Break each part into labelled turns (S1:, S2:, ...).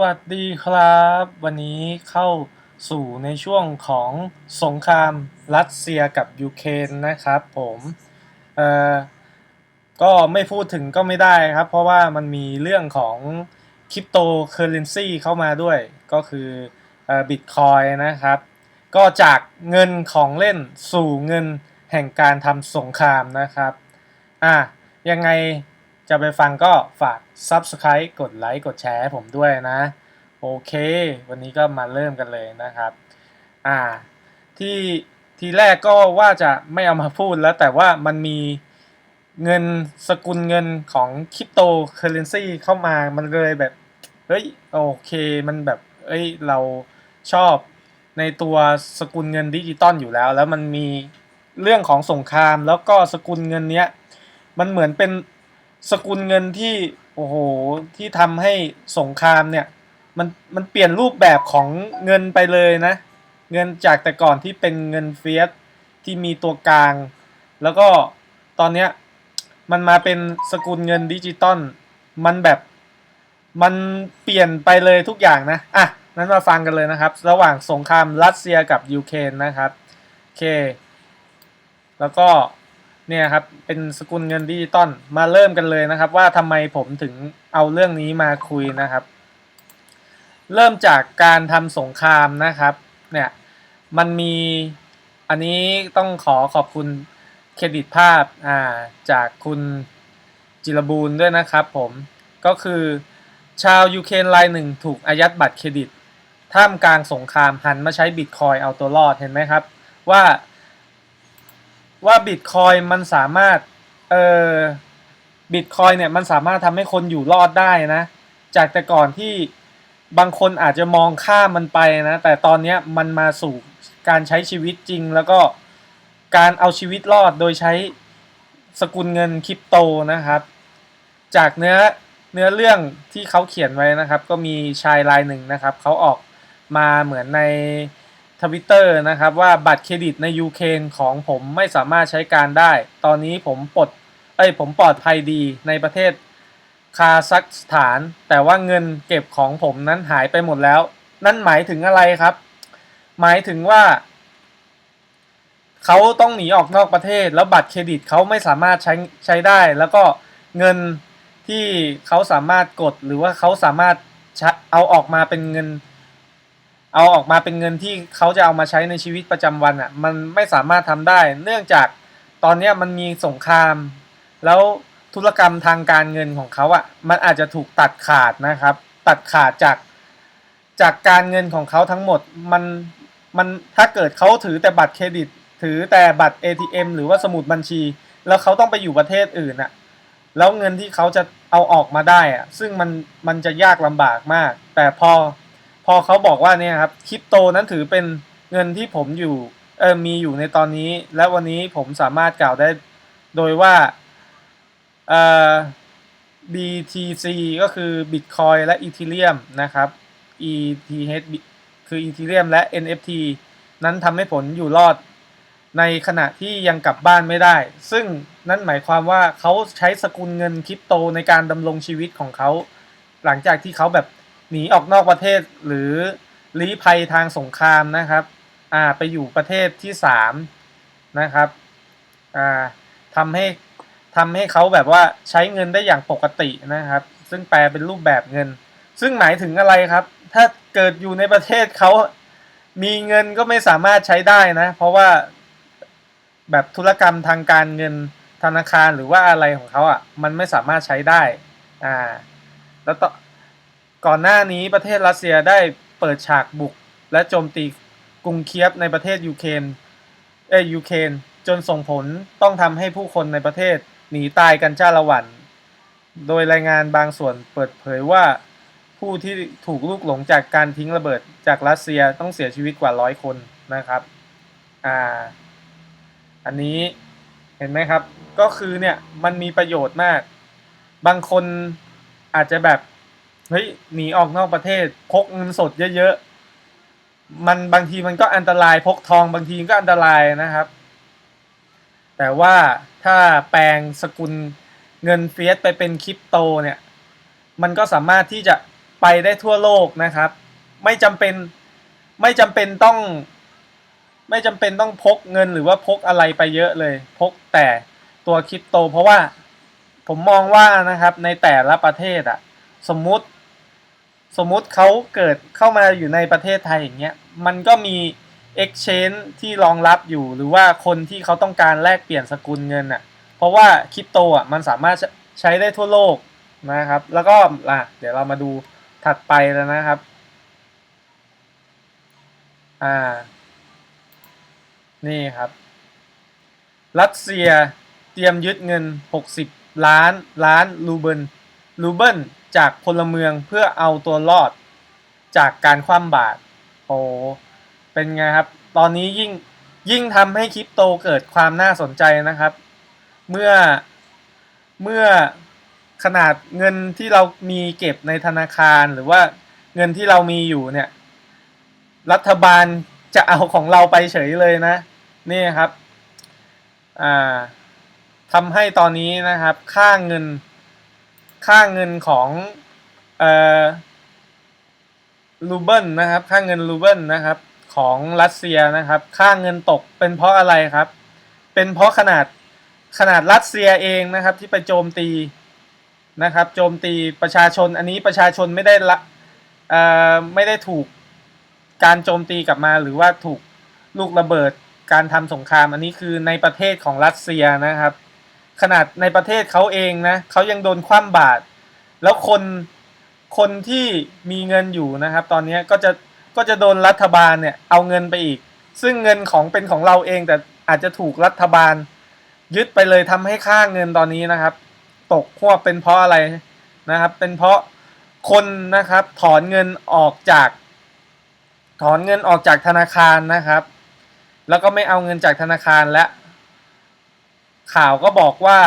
S1: วัสดีครับ วันนี้เข้าสู่ในช่วงของสงครามรัสเซียกับยูเครนนะครับผมเอ่อก็ไม่พูดถึงก็ไม่ได้ครับ เพราะว่ามันมีเรื่องของคริปโตเคอเรนซีเข้ามาด้วยก็คือเอ่อบิตคอยนะครับ ก็จากเงินของเล่นสู่เงินแห่งการทำสงครามนะครับอะยังไง จะไปฟังก็ฝาก Subscribe กดไลค์กดแชร์ให้ผมด้วยนะ โอเค วันนี้ก็มาเริ่มกันเลยนะครับ อ่า ที่ทีแรกก็ว่าจะไม่เอามาพูดแล้วแต่ว่ามันมีเงินสกุลเงินของคริปโตเคอเรนซีเข้ามามันเลยแบบ เฮ้ย โอเคมันแบบเอ้ยเราชอบในตัวสกุลเงินดิจิตอลอยู่แล้ว แล้วมันมีเรื่องของสงครามแล้วก็สกุลเงินเนี้ยมันเหมือนเป็น สกุลเงินที่โอ้โหที่ทำให้สงครามเนี่ยมันมันเปลี่ยนรูปแบบของเงินไปเลยนะ เงินจากแต่ก่อนที่เป็นเงินเฟียสที่มีตัวกลาง แล้วก็ตอนเนี้ยมันมาเป็นสกุลเงินดิจิตอลมันแบบมันเปลี่ยนไปเลยทุกอย่างนะอะนั้นมาฟังกันเลยนะครับ ระหว่างสงครามรัสเซียกับยูเครนนะครับโอเค แล้วก็ เนี่ยครับเป็นสกุลเงินดิจิตอลมาเริ่มกันเลยนะครับ ว่าทำไมผมถึงเอาเรื่องนี้มาคุยนะครับ เริ่มจากการทำสงครามนะครับเนี่ยมันมีอันนี้ต้องขอขอบคุณเครดิตภาพอ่าจากคุณจิรบูรณ์ด้วยนะครับผมก็คือชาวยูเครนรายหนึ่งถูกอายัดบัตรเครดิต ท่ามกลางสงครามหันมาใช้บิตคอยเอาตัวรอดเห็นไหมครับ ว่า ว่าบิตคอยมันสามารถเอ่อบิตคอยเนี่ยมันสามารถทำให้คนอยู่รอดได้นะ จากแต่ก่อนที่บางคนอาจจะมองข้ามมันไปนะ แต่ตอนเนี้ยมันมาสู่การใช้ชีวิตจริง แล้วก็การเอาชีวิตรอดโดยใช้สกุลเงินคริปโตนะครับ จากเนื้อเนื้อเรื่องที่เขาเขียนไว้นะครับ ก็มีชายรายหนึ่งนะครับ เขาออกมาเหมือนใน ทวิตเตอร์นะครับว่าบัตรเครดิตในยูเครนของผมไม่สามารถใช้การได้ ตอนนี้ผมปลดเอ้ยผมปลอดภัยดีในประเทศคาซัคสถาน แต่ว่าเงินเก็บของผมนั้นหายไปหมดแล้ว นั่นหมายถึงอะไรครับ หมายถึงว่า เขาต้องหนีออกนอกประเทศ แล้วบัตรเครดิตเขาไม่สามารถใช้ใช้ได้ แล้วก็เงินที่เขาสามารถกดหรือว่าเขาสามารถเอาออกมาเป็นเงิน เอาออกมาเป็นเงินที่เขาจะเอามาใช้ในชีวิตประจำวันอะ มันไม่สามารถทำได้ เนื่องจากตอนเนี้ยมันมีสงคราม แล้วธุรกรรมทางการเงินของเขาอะ มันอาจจะถูกตัดขาดนะครับ ตัดขาดจากจากการเงินของเขาทั้งหมด มันมันถ้าเกิดเขาถือแต่บัตรเครดิต ถือแต่บัตร ATM หรือว่าสมุดบัญชี แล้วเขาต้องไปอยู่ประเทศอื่นอะแล้วเงินที่เขาจะเอาออกมาได้อะซึ่งมันมันจะยากลำบากมาก แต่พอ พอเขาบอกว่าเนี่ยครับคริปโตนั้นถือเป็นเงินที่ผมอยู่เออมีอยู่ในตอนนี้ และวันนี้ผมสามารถกล่าวได้โดยว่าเอ่อ BTC ก็คือ Bitcoin และ Ethereum นะครับ ETH คือ Ethereum และ NFT นั้นทำให้ผลอยู่รอดในขณะที่ยังกลับบ้านไม่ได้ ซึ่งนั่นหมายความว่าเขาใช้สกุลเงินคริปโตในการดำรงชีวิตของเขา หลังจากที่เขาแบบ หนีออกนอกประเทศหรือลี้ภัยทางสงครามนะครับอ่าไปอยู่ประเทศที่สามนะครับอ่าทำให้ทำให้เขาแบบว่าใช้เงินได้อย่างปกตินะครับ ซึ่งแปลเป็นรูปแบบเงิน ซึ่งหมายถึงอะไรครับ ถ้าเกิดอยู่ในประเทศเขามีเงินก็ไม่สามารถใช้ได้นะ เพราะว่าแบบธุรกรรมทางการเงินธนาคารหรือว่าอะไรของเขาอะมันไม่สามารถใช้ได้อ่าแล้วต่อ ก่อนหน้านี้ประเทศรัสเซียได้เปิดฉากบุก และโจมตีกรุงเคียฟในประเทศยูเครนเอยูเครนจนส่งผลต้องทำให้ผู้คนในประเทศหนีตายกันจ้าละวัน โดยรายงานบางส่วนเปิดเผยว่าผู้ที่ถูกลูกหลงจากการทิ้งระเบิดจากรัสเซียต้องเสียชีวิตกว่าร้อยคนนะครับ อ่า อันนี้เห็นไหมครับ ก็คือเนี่ยมันมีประโยชน์มาก บางคนอาจจะแบบ เฮ้ยหนีออกนอกประเทศพกเงินสดเยอะๆมันบางทีมันก็อันตรายพกทองบางทีก็อันตรายนะครับ แต่ว่าถ้าแปลงสกุลเงินเฟียสไปเป็นคริปโตเนี่ย มันก็สามารถที่จะไปได้ทั่วโลกนะครับ ไม่จำเป็นไม่จำเป็นต้อง ไม่จำเป็นต้องพกเงินหรือว่าพกอะไรไปเยอะเลย พกแต่ตัวคริปโต เพราะว่าผมมองว่านะครับในแต่ละประเทศอะสมมุติ สมมุติเขาเกิดเข้ามาอยู่ในประเทศไทยอย่างเงี้ยมันก็มี exchange ที่รองรับอยู่หรือว่าคนที่เขาต้องการแลกเปลี่ยนสกุลเงินอะเพราะว่าคริปโตอะมันสามารถใช้ได้ทั่วโลกนะครับ แล้วก็อะเดี๋ยวเรามาดูถัดไปแล้วนะครับอ่านี่ครับ รัสเซียเตรียมยึดเงิน 60 ล้านล้านรูเบิลรูเบิล จากพลเมืองเพื่อเอาตัวรอดจากการคว่ำบาตรโอ้เป็นไงครับ ตอนนี้ยิ่งยิ่งทำให้คริปโตเกิดความน่าสนใจนะครับ เมื่อเมื่อขนาดเงินที่เรามีเก็บในธนาคารหรือว่าเงินที่เรามีอยู่เนี่ย รัฐบาลจะเอาของเราไปเฉยเลยนะ นี่ครับอ่าทำให้ตอนนี้นะครับ ค่าเงิน ค่าเงินของเอ่อรูเบิลนะครับ ค่าเงินรูเบิลนะครับ ของรัสเซียนะครับ ค่าเงินตกเป็นเพราะอะไรครับ เป็นเพราะขนาดขนาดรัสเซียเองนะครับที่ไปโจมตีนะครับ โจมตีประชาชนอันนี้ประชาชนไม่ได้ละเอ่อไม่ได้ถูกการโจมตีกลับมา หรือว่าถูกลูกระเบิดการทำสงคราม อันนี้คือในประเทศของรัสเซียนะครับ ขนาดในประเทศเขาเองนะเขายังโดนคว่ำบาตรแล้วคนคนที่มีเงินอยู่นะครับ ตอนนี้ก็จะก็จะโดนรัฐบาลเนี่ยเอาเงินไปอีก ซึ่งเงินของเป็นของเราเองแต่อาจจะถูกรัฐบาล ยึดไปเลยทำให้ค่าเงินตอนนี้นะครับ ตกขั้วบเป็นเพราะอะไรนะครับ เป็นเพราะคนนะครับถอนเงินออกจาก ถอนเงินออกจากธนาคารนะครับ แล้วก็ไม่เอาเงินจากธนาคารและ ข่าวก็บอกว่า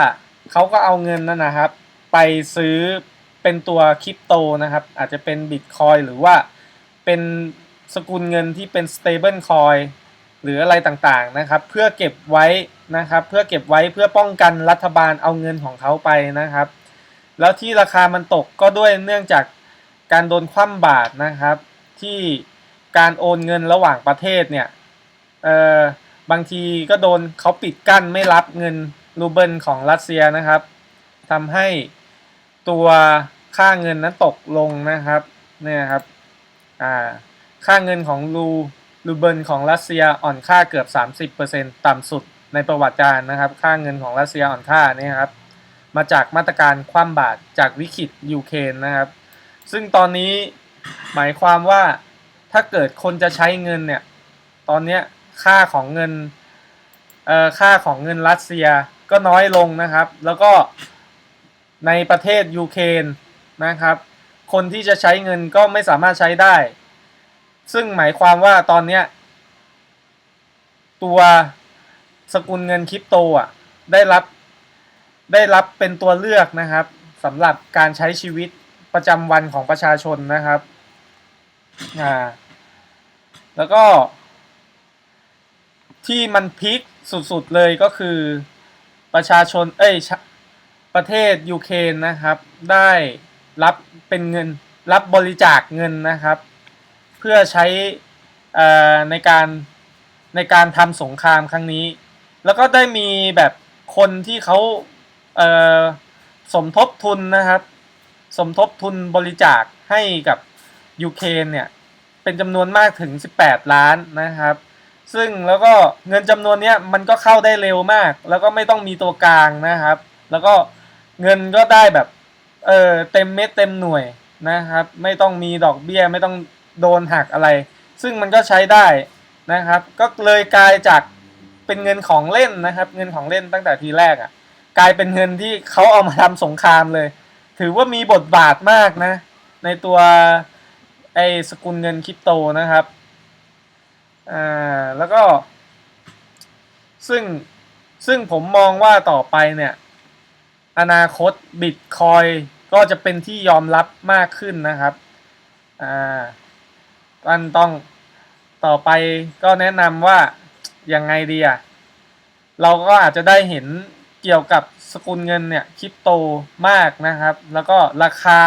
S1: เขาก็เอาเงินนั่นนะครับ ไปซื้อเป็นตัวคริปโตนะครับ อาจจะเป็นบิตคอยหรือว่าเป็นสกุลเงินที่เป็น stable coin หรืออะไรต่างๆนะครับ เพื่อเก็บไว้นะครับ เพื่อเก็บไว้เพื่อป้องกันรัฐบาลเอาเงินของเขาไปนะครับ แล้วที่ราคามันตกก็ด้วยเนื่องจากการโดนคว่ำบาตรนะครับ ที่การโอนเงินระหว่างประเทศเนี่ยเอ่อ บางทีก็โดนเขาปิดกั้นไม่รับเงินรูเบิลของรัสเซียนะครับทำให้ตัวค่าเงินนั้นตกลงนะครับเนี่ยครับอ่าค่าเงินของรูรูเบิลของรัสเซียอ่อนค่าเกือบ 30%ต่ำสุดในประวัติการนะครับ ค่าเงินของรัสเซียอ่อนค่านี่ครับมาจากมาตรการคว่ำบาตรจากวิกฤตยูเครนนะครับ ซึ่งตอนนี้หมายความว่าถ้าเกิดคนจะใช้เงินเนี่ย ตอนเนี้ย ค่าของเงินเอ่อค่าของเงินรัสเซียก็น้อยลงนะครับ แล้วก็ในประเทศยูเครนนะครับ คนที่จะใช้เงินก็ไม่สามารถใช้ได้ ซึ่งหมายความว่าตอนเนี้ยตัวสกุลเงินคริปโตอะได้รับได้รับเป็นตัวเลือกนะครับสำหรับการใช้ชีวิตประจำวันของประชาชนนะครับอ่าแล้วก็ ที่มันพีคสุดๆเลยก็คือประชาชนเอ้ยประเทศยูเครนนะครับ ได้รับเป็นเงินรับบริจาคเงินนะครับ เพื่อใช้ในการในการทำสงครามครั้งนี้ แล้วก็ได้มีแบบคนที่เขาเสมทบทุนนะครับ สมทบทุนบริจาคให้กับยูเครนเนี่ยเป็นจำนวนมากถึง 18 ล้านนะครับ ซึ่งแล้วก็เงินจำนวนเนี้ยมันก็เข้าได้เร็วมาก แล้วก็ไม่ต้องมีตัวกลางนะครับ แล้วก็เงินก็ได้แบบเออเต็มเม็ดเต็มหน่วยนะครับ ไม่ต้องมีดอกเบี้ยไม่ต้องโดนหักอะไร ซึ่งมันก็ใช้ได้นะครับ ก็เลยกลายจากเป็นเงินของเล่นนะครับ เงินของเล่นตั้งแต่ทีแรกอะ่ะกลายเป็นเงินที่เขาเอามาทำสงครามเลย ถือว่ามีบทบาทมากนะ ในตัวไอ้สกุลเงินคริปโตนะครับ อ่าแล้วก็ ซึ่งซึ่งผมมองว่าต่อไปเนี่ย อนาคตบิตคอยก็จะเป็นที่ยอมรับมากขึ้นนะครับอ่ามันต้องต่อไปก็แนะนำว่ายังไงดีอะเราก็อาจจะได้เห็นเกี่ยวกับสกุลเงินเนี่ยคริปโตมากนะครับ แล้วก็ราคา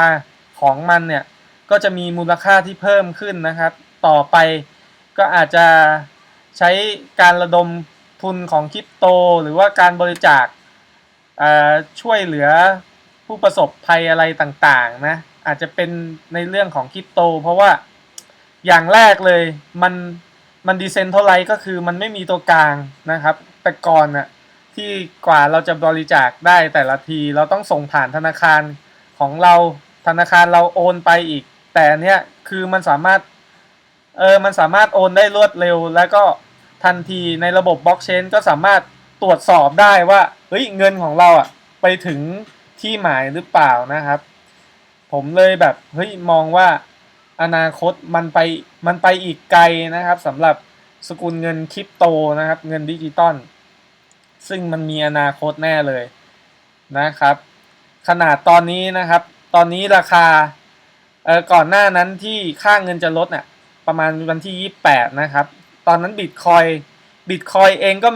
S1: ของมันเนี่ยก็จะมีมูลค่าที่เพิ่มขึ้นนะครับ ต่อไป ก็อาจจะใช้การระดมทุนของคริปโต หรือว่าการบริจาคช่วยเหลือผู้ประสบภัยอะไรต่างๆนะอาจจะเป็นในเรื่องของคริปโต เพราะว่าอย่างแรกเลยมันมันดีเซนเท่าไรก็คือมันไม่มีตัวกลางนะครับ แต่ก่อนน่ะที่กว่าเราจะบริจาคได้แต่ละทีเราต้องส่งผ่านธนาคารของเราธนาคารเราโอนไปอีก แต่เนี้ยคือมันสามารถ เออมันสามารถโอนได้รวดเร็ว แล้วก็ทันทีในระบบบล็อกเชนก็สามารถตรวจสอบได้ว่าเฮ้ยเงินของเราอะไปถึงที่หมายหรือเปล่านะครับ ผมเลยแบบเฮ้ยมองว่าอนาคตมันไปมันไปอีกไกลนะครับสำหรับสกุลเงินคริปโตนะครับ เงินดิจิตอลซึ่งมันมีอนาคตแน่เลยนะครับ ขนาดตอนนี้นะครับ ตอนนี้ราคาเออก่อนหน้านั้นที่ค่าเงินจะลดเน่ะ ประมาณวันที่ 28 นะครับ ตอนนั้นบิตคอยบิตคอยเองก็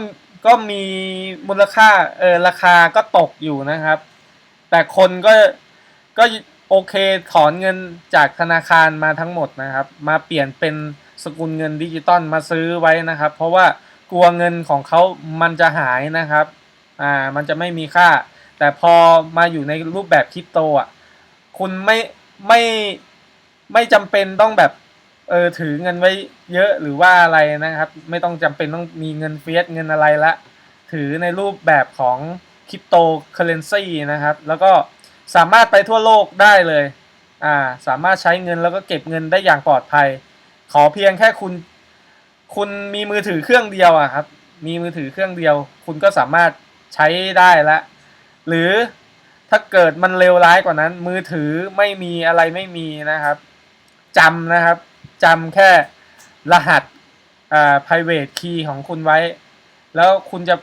S1: ก็มีมูลค่าเออราคาก็ตกอยู่นะครับ แต่คนก็ก็โอเคถอนเงินจากธนาคารมาทั้งหมดนะครับ มาเปลี่ยนเป็นสกุลเงินดิจิตอลมาซื้อไว้นะครับ เพราะว่ากลัวเงินของเขามันจะหายนะครับอ่ามันจะไม่มีค่า แต่พอมาอยู่ในรูปแบบคริปโตอะคุณไม่ไม่ไม่จำเป็นต้องแบบ เออถือเงินไว้เยอะหรือว่าอะไรนะครับ ไม่ต้องจำเป็นต้องมีเงินเฟียสเงินอะไรละ ถือในรูปแบบของคริปโตเคอเรนซีนะครับ แล้วก็สามารถไปทั่วโลกได้เลยอ่าสามารถใช้เงินแล้วก็เก็บเงินได้อย่างปลอดภัย ขอเพียงแค่คุณ คุณมีมือถือเครื่องเดียวอะครับ มีมือถือเครื่องเดียว คุณก็สามารถใช้ได้ละหรือถ้าเกิดมันเลวร้ายกว่านั้น มือถือไม่มีอะไรไม่มีนะครับจำนะครับ จำแค่รหัสอ่า private key ของคุณไว้ แล้วคุณจะ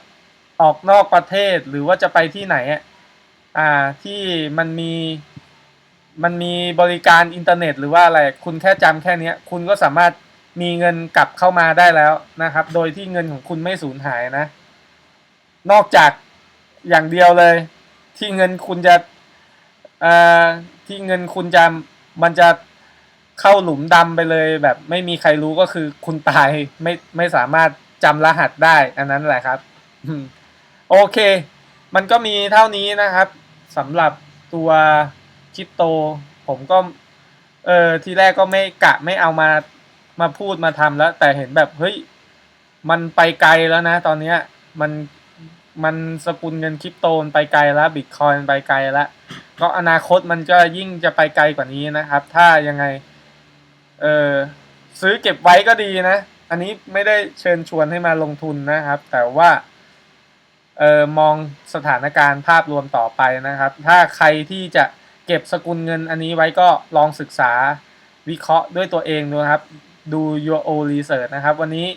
S1: ออกนอกประเทศหรือว่าจะไปที่ไหนอ่าที่มันมีมันมีบริการอินเทอร์เน็ต หรือว่าอะไร คุณแค่จำแค่นี้คุณก็สามารถมีเงินกลับเข้ามาได้แล้วนะครับ โดยที่เงินของคุณไม่สูญหายนะ นอกจากอย่างเดียวเลย ที่เงินคุณจะอ่อที่เงินคุณจะมันจะ เข้าหลุมดำไปเลย แบบไม่มีใครรู้ก็คือคุณตายไม่ไม่สามารถจำรหัสได้อันนั้นแหละครับโอเค มันก็มีเท่านี้นะครับสำหรับตัวคริปโต ผมก็เออทีแรกก็ไม่กะไม่เอามามาพูดมาทำแล้ว แต่เห็นแบบเฮ้ยมันไปไกลแล้วนะ ตอนเนี้ยมันมันสกุลเงินคริปโตนไปไกลแล้วบิตคอยน์ไปไกลแล้วก็อนาคตมันก็ยิ่งจะไปไกลกว่านี้นะครับ ถ้ายังไง เออซื้อเก็บไว้ก็ดีนะ อันนี้ไม่ได้เชิญชวนให้มาลงทุนนะครับ แต่ว่าเออมองสถานการณ์ภาพรวมต่อไปนะครับ ถ้าใครที่จะเก็บสกุลเงินอันนี้ไว้ก็ลองศึกษาวิเคราะห์ด้วยตัวเองดูครับ ดู your own research นะครับ วันนี้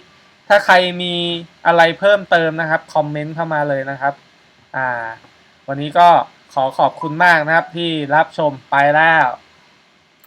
S1: ถ้าใครมีอะไรเพิ่มเติมนะครับ คอมเมนต์เข้ามาเลยนะครับ อ่า วันนี้ก็ขอขอบคุณมากนะครับที่รับชมไปแล้ว